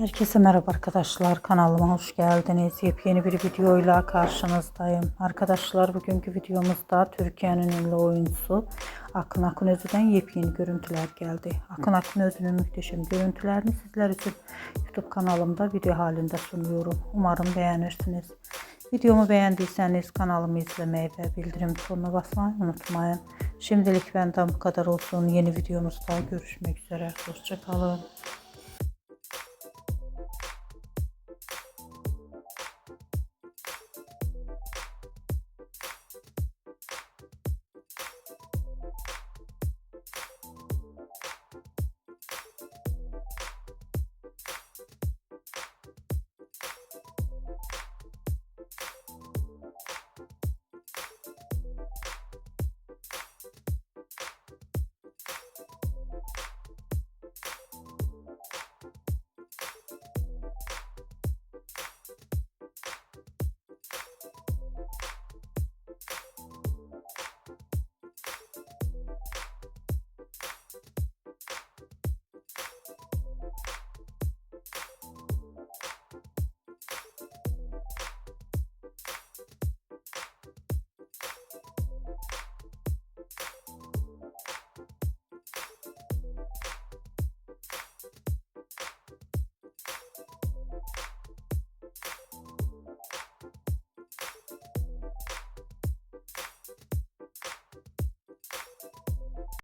Herkese merhaba arkadaşlar. Kanalıma hoş geldiniz. Yepyeni bir videoyla karşınızdayım. Arkadaşlar bugünkü videomuzda Türkiye'nin ünlü oyuncusu Akın Akınözü'den yepyeni görüntüler geldi. Akın Akınözü'nün muhteşem görüntülerini sizler için YouTube kanalımda video halinde sunuyorum. Umarım beğenirsiniz. Videomu beğendiyseniz kanalımı izlemeyi ve bildirim butonuna basmayı unutmayın. Şimdilik benden bu kadar olsun. Yeni videomuzda görüşmek üzere. Hoşçakalın.